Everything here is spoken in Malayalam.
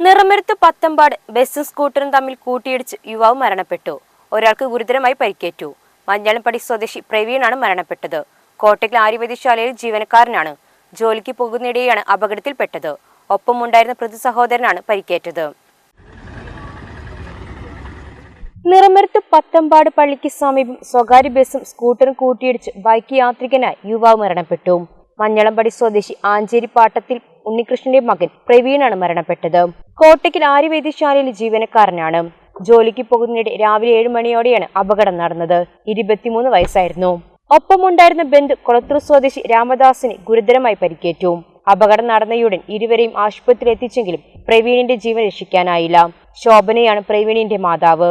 നിറമരുത്ത് പത്തമ്പാട് ബസ്സും സ്കൂട്ടറും തമ്മിൽ കൂട്ടിയിടിച്ച് യുവാവ് മരണപ്പെട്ടു. ഒരാൾക്ക് ഗുരുതരമായി പരിക്കേറ്റു. മഞ്ഞളംപടി സ്വദേശി പ്രവീണാണ് മരണപ്പെട്ടത്. കോട്ടയ്ക്കൽ ആര്യവൈദ്യശാലയിൽ ജീവനക്കാരനാണ്. ജോലിക്ക് പോകുന്നിടെയാണ് അപകടത്തിൽപ്പെട്ടത്. ഒപ്പമുണ്ടായിരുന്ന പ്രതി സഹോദരനാണ് പരിക്കേറ്റത്. നിറമെടുത്ത് പത്തമ്പാട് പള്ളിക്ക് സമീപം സ്വകാര്യ ബസ്സും സ്കൂട്ടറും കൂട്ടിയിടിച്ച് ബൈക്ക് യാത്രികനായി യുവാവ് മരണപ്പെട്ടു. മഞ്ഞളമ്പടി സ്വദേശി ആഞ്ചേരി പാട്ടത്തിൽ ഉണ്ണികൃഷ്ണന്റെ മകൻ പ്രവീണാണ് മരണപ്പെട്ടത്. കോട്ടയ്ക്കൽ ആര്യവൈദ്യശാലയിൽ ജീവനക്കാരനാണ്. ജോലിക്ക് പോകുന്നതിനിടെ രാവിലെ ഏഴ് മണിയോടെയാണ് അപകടം നടന്നത്. ഇരുപത്തിമൂന്ന് വയസ്സായിരുന്നു. ഒപ്പമുണ്ടായിരുന്ന ബന്ധു കൊളത്തൂർ സ്വദേശി രാമദാസിന് ഗുരുതരമായി പരിക്കേറ്റു. അപകടം നടന്നയുടൻ ഇരുവരെയും ആശുപത്രിയിൽ എത്തിച്ചെങ്കിലും പ്രവീണിന്റെ ജീവൻ രക്ഷിക്കാനായില്ല. ശോഭനയാണ് പ്രവീണിന്റെ മാതാവ്.